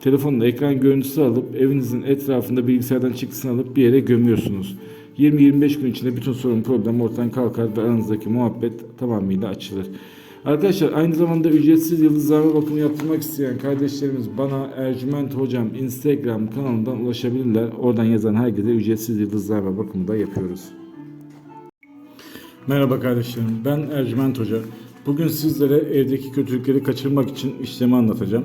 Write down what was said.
telefonla ekran görüntüsü alıp evinizin etrafında bilgisayardan çıktısını alıp bir yere gömüyorsunuz. 20-25 gün içinde bütün sorun problem ortadan kalkar ve aranızdaki muhabbet tamamıyla açılır. Arkadaşlar aynı zamanda ücretsiz yıldızlarma bakımı yaptırmak isteyen kardeşlerimiz bana Ercüment Hocam Instagram kanalından ulaşabilirler. Oradan yazan herkese ücretsiz yıldızlarma bakımı da yapıyoruz. Merhaba kardeşlerim, ben Ercüment Hoca. Bugün sizlere evdeki kötülükleri kaçırmak için işlemi anlatacağım.